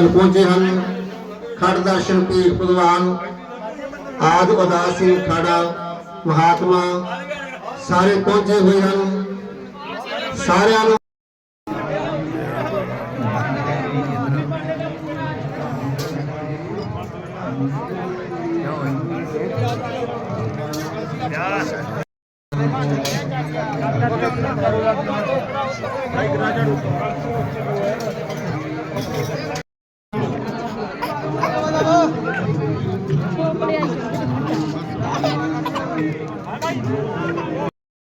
ਕਰਨ ਪਹੁੰਚੇ ਹਨ। ਖੜ ਦਰਸ਼ਨ ਪੀਰ ਭਗਵਾਨ ਆਦ ਉਦਾਸ ਸਿੰਘ ਖਾੜਾ ਮਹਾਤਮਾ ਸਾਰੇ ਪਹੁੰਚੇ ਹੋਏ ਹਨ। ਸਾਰਿਆਂ ਨੂੰ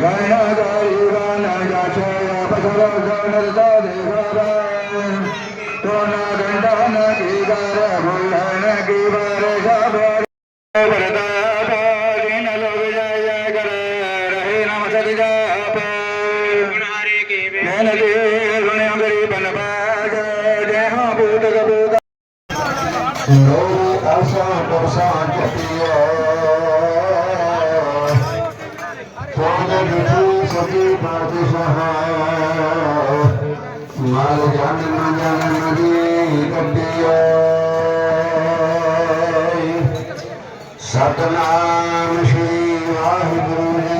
जया गायिवान जया पसरगणदेवारा तोना गंडन की गार भुलन की बार जबर वरदाता जिन लोग जय कर रहे नमस्ते जाप नैन देव ਸਹਾਇ ਮਾਲ ਜਨ ਨ ਜਨ ਨਦੀ ਕੱਟਿਏ ਸਤਨਾਮ ਸ਼੍ਰੀ ਵਾਹਿਗੁਰੂ ਜੀ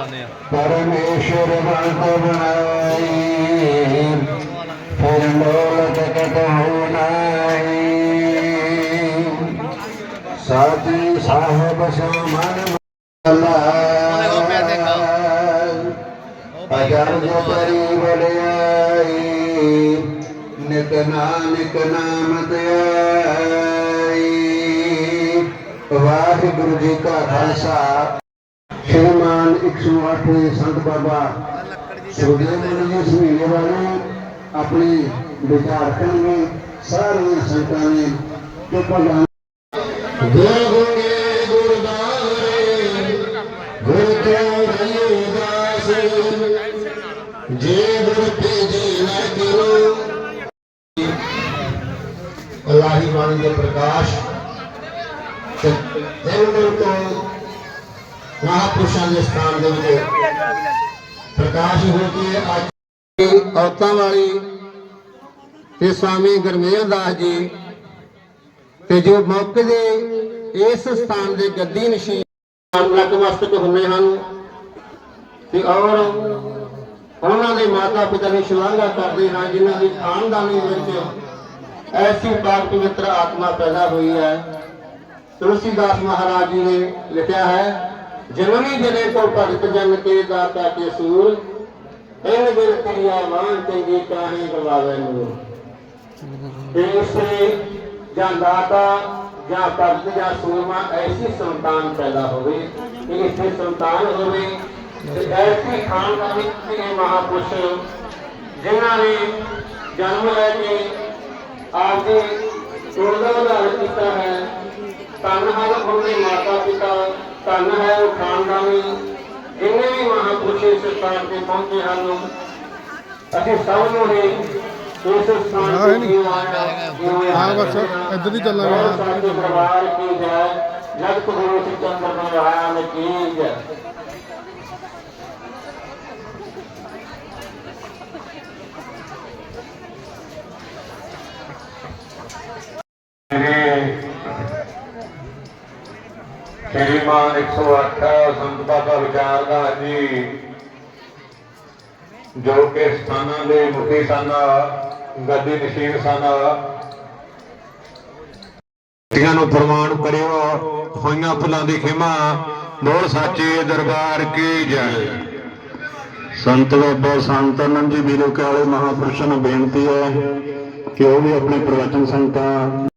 ਲੈਣੇ ਆ। ਪਰਮੇਸ਼ਰ ਬੰਦ ਬਣਾਈ ਫਿਰ ਲੋਲਤ ਕਤ ਹੋ ਨਾਹੀ ਸਾਜੀ ਸਾਹਿਬ ਸਮਾਨ ਤੇ ਅਜਰ ਜੋ ਪਰੀ ਬਲਿਆਈ ਨਿਤ ਨਾਨਕ ਨਾਮ ਤੇ ਆਈ। ਵਾਹਿਗੁਰੂ ਜੀ ਕਾ ਖਾਲਸਾ। ਸ਼੍ਰੀਮਾਨ 108 ਸੰਤ ਬਾਬਾ ਸੁਖਦੇਵ ਜੀ ਇਸ ਵਾਲੇ ਆਪਣੀ ਵਿਚਾਰ ਕਰਨਗੇ। ਸਾਰੀਆਂ ਸੰਤਾਂ ਨੇ ਜੋ ਭਗਵਾਨ ਗੁਰ ਗੁਰੇ ਗੁਰਦਾਰੇ ਗੁਰ ਕਿਉ ਰਹੀ ਦਾਸ ਜੇ ਗੁਰ ਭੇਜੇ ਨਾ ਕਰੋ। ਅਲਾਹੀ ਬਾਣੀ ਦੇ ਪ੍ਰਕਾਸ਼ ਤੇ ਦਿਨ ਤੋਂ ਮਹਾਪੁਰਸ਼ਾਂ ਦੇ ਸਥਾਨ ਦੇ ਵਿੱਚ ਪ੍ਰਕਾਸ਼ ਹੋ ਕੇ ਅੱਜ ਔਤਾਂ ਵਾਲੀ ਤੇ ਸਵਾਮੀ ਗਰਮੇਲ ਦਾਸ ਜੀ ਤੇ ਜੋ ਮੌਕੇ ਦੇ ਇਸ ਸਥਾਨ ਦੇ ਗੱਦੀ ਨਸ਼ੀਨ ਨਤਮਸਤਕ ਹੁੰਦੇ ਹਨ ਤੇ ਔਰ ਉਹਨਾਂ ਦੇ ਮਾਤਾ ਪਿਤਾ ਦੀ ਸ਼ਲਾਘਾ ਕਰਦੇ ਹਨ ਜਿਨ੍ਹਾਂ ਦੀ ਖਾਨਦਾਨੀ ਵਿੱਚ ਐਸੀ ਪਾਕ ਪਵਿੱਤਰ ਆਤਮਾ ਪੈਦਾ ਹੋਈ ਹੈ। ਤੁਲਸੀਦਾਸ ਮਹਾਰਾਜ ਜੀ ਨੇ ਲਿਖਿਆ ਹੈ ਜਨਮੀ ਜਨੇ ਕੋ ਭਗਤ ਜਨ ਕੇ ਦਾਤਾ ਕੇ ਸੂਰ ਇਨ ਬਿਨ ਕਿਰਿਆ ਮਾਨ ਚੰਗੀ ਕਾਹੀ ਗਵਾਵੇ ਨੂਰ। ਤੇ ਜਾਂ ਦਾਤਾ, ਜਾਂ ਭਗਤ, ਜਾਂ ਸੂਰਮਾ ਐਸੀ ਸੰਤਾਨ ਪੈਦਾ ਹੋਵੇ ਕਿ ਇਸੇ ਸੰਤਾਨ ਹੋਵੇ, ਤੇ ਐਸੀ ਖਾਨਦਾਨੀ ਦੇ ਮਹਾਪੁਰਸ਼, ਜਿਨ੍ਹਾਂ ਨੇ ਜਨਮ ਲੈ ਕੇ ਆਪ ਦੇ ਗੁਣ ਦਾ ਉਧਾਰ ਕੀਤਾ ਹੈ, ਧੰਨ ਹਨ ਉਹਦੇ ਮਾਤਾ ਪਿਤਾ ਧੰਨ ਹੈ ਉਹ ਖਾਨਦਾਨੀ ਜਿੰਨੇ ਵੀ ਮਹਾਪੁਰਸ਼ ਇਸ ਸਥਾਨ ਤੇ ਪਹੁੰਚੇ ਹਨ ਅਸੀਂ ਸਭ ਨੂੰ ਹੀ ਇਸ ਸਥਾਨ ਤੇ? ਜਿਉਂ ਆਇਆ ਹਾਂ, ਬਸ ਇੱਧਰ ਹੀ ਚੱਲਾਂਗੇ। ਸਾਡੇ ਪਰਿਵਾਰ ਕੀ ਜੈ ਜਗਤ ਗੁਰੂ ਸਿਕੰਦਰ ਮਹਾਰਾਜ ਕੀ ਜੈ ਸ਼੍ਰੀਮਾਨ 108 ਸੰਤ ਬਾਬਾ ਵਿਚਾਰਦਾਸ ਜੀ, ਜੋ ਕਿ ਸਥਾਨਾਂ ਦੇ ਮੁਖੀ ਸਨ, ਗੱਦੀ ਨਸ਼ੀਨ ਸਨ। ਧੀਆਂ ਨੂੰ ਪ੍ਰਮਾਣ ਕਰਿਓ, ਹੋਈਆਂ ਫੁੱਲਾਂ ਦੀ ਖਿਮਾ ਬੋਲ ਸਾਚੇ ਦਰਬਾਰ ਕੀ ਜੈ। ਸੰਤ ਬਾਬਾ ਸੰਤ ਆਨੰਦ ਜੀ, ਵੀਰੋ ਕਾਲੇ ਮਹਾਪੁਰਸ਼ਾਂ ਨੂੰ ਬੇਨਤੀ ਹੈ ਕਿ ਉਹ ਵੀ ਆਪਣੇ ਪ੍ਰਵਚਨ ਸੰਗਤਾਂ